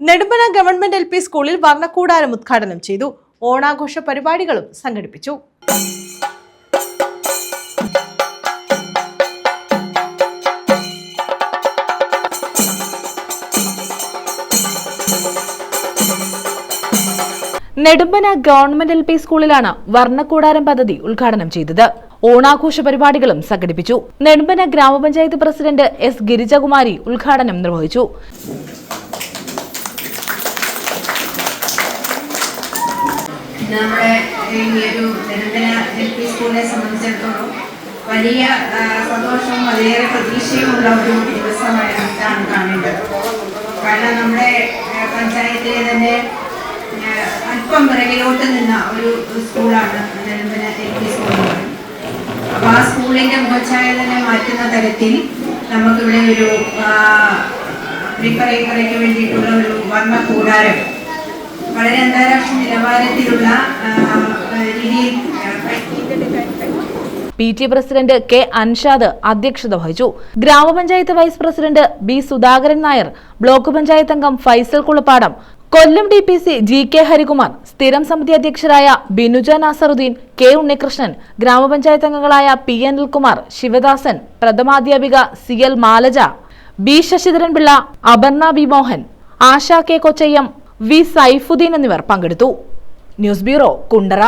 Nedumpana government L P സ്കൂളിൽ വർണക്കൂടാരം ഉദ്ഘാടനം ചെയ്തു. ഓണാഘോഷ പരിപാടികളും സംഘടിപ്പിച്ചു. നെടുമ്പന ഗവൺമെന്റ് എൽ പി സ്കൂളിലാണ് വർണക്കൂടാരം പദ്ധതി ഉദ്ഘാടനം ചെയ്തത്. ഓണാഘോഷ പരിപാടികളും സംഘടിപ്പിച്ചു. നെടുമ്പന ഗ്രാമപഞ്ചായത്ത് പ്രസിഡന്റ് എസ് ഗിരിജകുമാരി ഉദ്ഘാടനം നിർവഹിച്ചു. നമ്മുടെ ഈ ഒരു നെടുങ്കന എൽ പി സ്കൂളിനെ സംബന്ധിച്ചിടത്തോളം വലിയ സന്തോഷവും വളരെയേറെ പ്രതീക്ഷയുമുള്ള ഒരു ദിവസമായിട്ടാണ് കാണേണ്ടത് കാരണം നമ്മുടെ പഞ്ചായത്തിലെ തന്നെ അല്പം പിറകിലോട്ട് നിന്ന ഒരു സ്കൂളാണ് നെടുങ്കന എൽ പി സ്കൂൾ. അപ്പോൾ ആ സ്കൂളിന്റെ മുഖച്ഛായ തന്നെ മാറ്റുന്ന തരത്തിൽ നമുക്കിവിടെ ഒരു പ്രിപ്പറേറ്ററിക്ക് വേണ്ടിയിട്ടുള്ള ഒരു വർണ കൂടാരം വളരെ അന്താരാഷ്ട്ര നിലവാരത്തിലുള്ള രീതിയിൽ. P T president K Anshad അധ്യക്ഷത വഹിച്ചു ഗ്രാമപഞ്ചായത്ത് vice president B Sudhakaran Nair block panchayat അംഗം Faisal Kulappadam Kollam D P C G K Harikumar സ്ഥിരം സമിതി അധ്യക്ഷരായ ബിനുജ നാസറുദ്ദീൻ കെ ഉണ്ണികൃഷ്ണൻ ഗ്രാമപഞ്ചായത്ത് അംഗങ്ങളായ P Anilkumar Sivadasan പ്രഥമാധ്യാപിക C L Malaja B Sasidharan Pillai Aparna B Mohan Asha K Kochayyam V Saifuddin എന്നിവർ പങ്കെടുത്തു. News bureau Kundara.